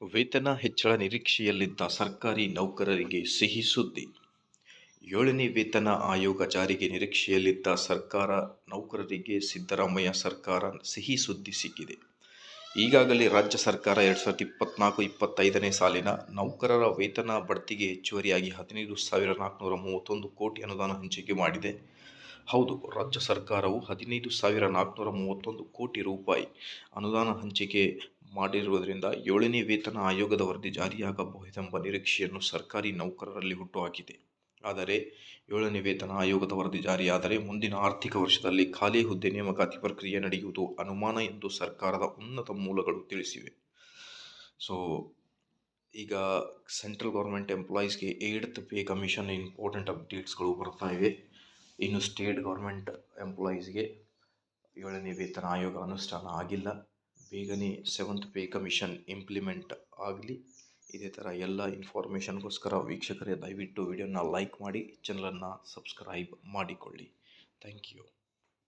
ವೇತನ ಹೆಚ್ಚಳ ನಿರೀಕ್ಷೆಯಲ್ಲಿದ್ದ ಸರ್ಕಾರಿ ನೌಕರರಿಗೆ ಸಿಹಿ ಸುದ್ದಿ. ಏಳನೇ ವೇತನ ಆಯೋಗ ಜಾರಿಗೆ ನಿರೀಕ್ಷೆಯಲ್ಲಿದ್ದ ಸರ್ಕಾರ, ನೌಕರರಿಗೆ ಸಿದ್ದರಾಮಯ್ಯ ಸರ್ಕಾರ ಸಿಹಿ ಸುದ್ದಿ ಸಿಕ್ಕಿದೆ. ಈಗಾಗಲೇ ರಾಜ್ಯ ಸರ್ಕಾರ ಎರಡು ಸಾವಿರದ ಇಪ್ಪತ್ನಾಲ್ಕು, ಇಪ್ಪತ್ತೈದನೇ ಸಾಲಿನ ನೌಕರರ ವೇತನ ಬಡ್ತಿಗೆ ಹೆಚ್ಚುವರಿಯಾಗಿ ಹದಿನೈದು ಸಾವಿರ ನಾಲ್ಕುನೂರ ಮೂವತ್ತೊಂದು ಕೋಟಿ ಅನುದಾನ ಹಂಚಿಕೆ ಮಾಡಿದೆ. ಹೌದು, ರಾಜ್ಯ ಸರ್ಕಾರವು ಹದಿನೈದು ಸಾವಿರ ನಾಲ್ಕುನೂರ ಮೂವತ್ತೊಂದು ಕೋಟಿ ರೂಪಾಯಿ ಅನುದಾನ ಹಂಚಿಕೆ ಮಾಡಿರುವುದರಿಂದ ಏಳನೇ ವೇತನ ಆಯೋಗದ ವರದಿ ಜಾರಿಯಾಗಬಹುದೆಂಬ ನಿರೀಕ್ಷೆಯನ್ನು ಸರ್ಕಾರಿ ನೌಕರರಲ್ಲಿ ಹುಟ್ಟುಹಾಕಿದೆ. ಆದರೆ ಏಳನೇ ವೇತನ ಆಯೋಗದ ವರದಿ ಜಾರಿಯಾದರೆ ಮುಂದಿನ ಆರ್ಥಿಕ ವರ್ಷದಲ್ಲಿ ಖಾಲಿ ಹುದ್ದೆ ನೇಮಕಾತಿ ಪ್ರಕ್ರಿಯೆ ನಡೆಯುವುದು ಅನುಮಾನ ಎಂದು ಸರ್ಕಾರದ ಉನ್ನತ ಮೂಲಗಳು ತಿಳಿಸಿವೆ. ಸೊ ಈಗ ಸೆಂಟ್ರಲ್ ಗೌರ್ಮೆಂಟ್ ಎಂಪ್ಲಾಯೀಸ್ಗೆ ಏಡ್ತ್ ಪೇ ಕಮಿಷನ್ ಇಂಪಾರ್ಟೆಂಟ್ ಅಪ್ಡೇಟ್ಸ್ಗಳು ಬರ್ತಾ ಇವೆ. ಇನ್ನು ಸ್ಟೇಟ್ ಗೌರ್ಮೆಂಟ್ ಎಂಪ್ಲಾಯೀಸ್ಗೆ ಏಳನೇ ವೇತನ ಆಯೋಗ ಅನುಷ್ಠಾನ ಆಗಿಲ್ಲ. ಬೇಗನೆ ಸೆವೆಂತ್ ಪೇ ಕಮಿಷನ್ ಇಂಪ್ಲಿಮೆಂಟ್ ಆಗಲಿ, ಇದೇ ಥರ ಎಲ್ಲ ಇನ್ಫಾರ್ಮೇಷನ್ಗೋಸ್ಕರ ವೀಕ್ಷಕರೇ ದಯವಿಟ್ಟು ವಿಡಿಯೋನ ಲೈಕ್ ಮಾಡಿ ಚಾನಲನ್ನು ಸಬ್ಸ್ಕ್ರೈಬ್ ಮಾಡಿಕೊಳ್ಳಿ. Thank you